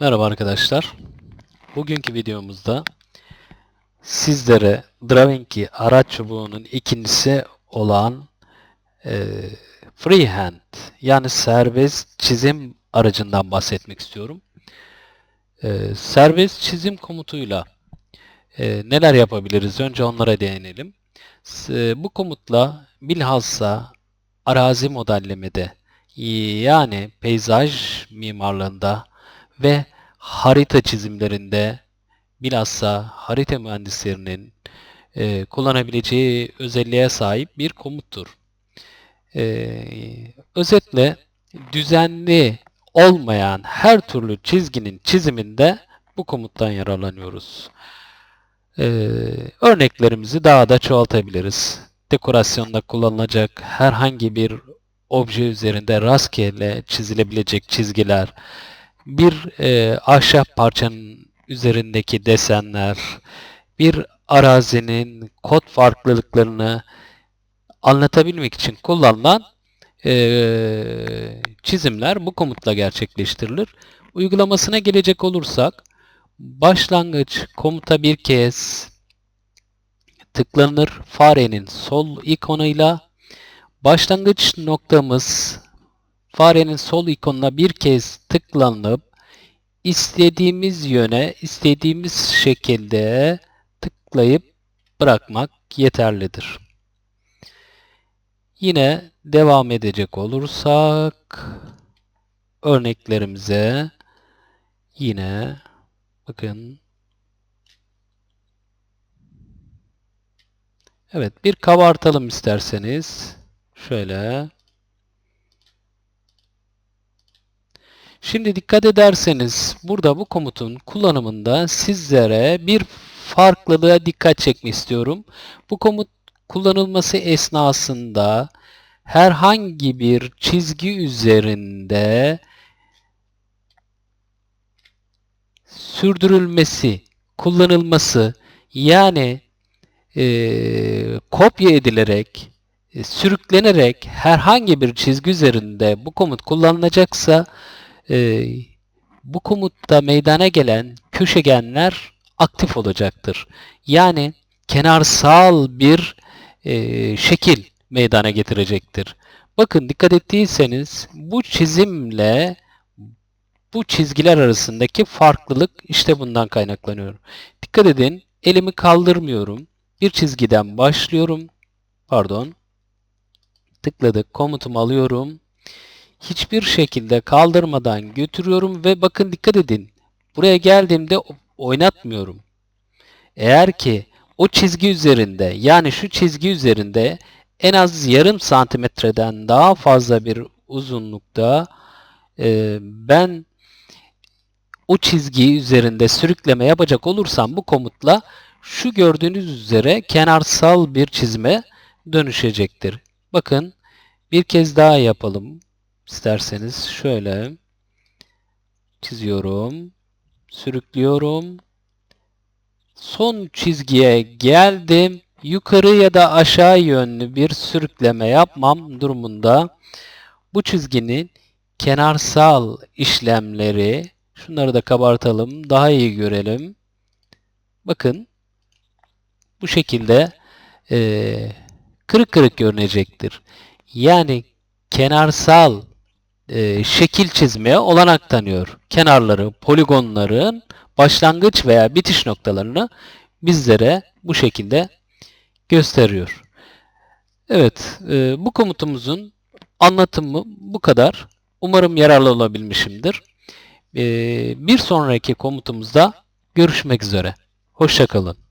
Merhaba arkadaşlar. Bugünkü videomuzda sizlere Dravenki araç çubuğunun ikincisi olan e, Freehand yani serbest çizim aracından bahsetmek istiyorum. E, serbest çizim komutuyla e, neler yapabiliriz? Önce onlara değinelim. S- bu komutla bilhassa arazi modellemede yani peyzaj mimarlığında ve harita çizimlerinde bilhassa harita mühendislerinin e, kullanabileceği özelliğe sahip bir komuttur. E, özetle düzenli olmayan her türlü çizginin çiziminde bu komuttan yararlanıyoruz. E, örneklerimizi daha da çoğaltabiliriz. Dekorasyonda kullanılacak herhangi bir obje üzerinde rastgele çizilebilecek çizgiler, bir e, ahşap parçanın üzerindeki desenler, bir arazinin kod farklılıklarını anlatabilmek için kullanılan e, çizimler bu komutla gerçekleştirilir. Uygulamasına gelecek olursak, başlangıç komuta bir kez tıklanır farenin sol ikonuyla başlangıç noktamız farenin sol ikonuna bir kez tıklanıp istediğimiz yöne, istediğimiz şekilde tıklayıp bırakmak yeterlidir. Yine devam edecek olursak örneklerimize yine bakın Evet bir kabartalım isterseniz. Şöyle. Şimdi dikkat ederseniz burada bu komutun kullanımında sizlere bir farklılığa dikkat çekmek istiyorum. Bu komut kullanılması esnasında herhangi bir çizgi üzerinde sürdürülmesi, kullanılması yani e, kopya edilerek, e, sürüklenerek herhangi bir çizgi üzerinde bu komut kullanılacaksa e, bu komutta meydana gelen köşegenler aktif olacaktır. Yani kenarsal bir e, şekil meydana getirecektir. Bakın dikkat ettiyseniz bu çizimle bu çizgiler arasındaki farklılık işte bundan kaynaklanıyor. Dikkat edin elimi kaldırmıyorum. Bir çizgiden başlıyorum. Pardon. Tıkladık. Komutumu alıyorum hiçbir şekilde kaldırmadan götürüyorum ve bakın dikkat edin. Buraya geldiğimde oynatmıyorum. Eğer ki o çizgi üzerinde yani şu çizgi üzerinde en az yarım santimetreden daha fazla bir uzunlukta e, ben o çizgiyi üzerinde sürükleme yapacak olursam bu komutla şu gördüğünüz üzere kenarsal bir çizme dönüşecektir. Bakın bir kez daha yapalım isterseniz şöyle çiziyorum. Sürüklüyorum. Son çizgiye geldim. Yukarı ya da aşağı yönlü bir sürükleme yapmam durumunda bu çizginin kenarsal işlemleri şunları da kabartalım. Daha iyi görelim. Bakın bu şekilde e, kırık kırık görünecektir. Yani kenarsal e, şekil çizmeye olanak tanıyor. Kenarları, poligonların başlangıç veya bitiş noktalarını bizlere bu şekilde gösteriyor. Evet, e, bu komutumuzun anlatımı bu kadar. Umarım yararlı olabilmişimdir. E, bir sonraki komutumuzda görüşmek üzere. Hoşçakalın.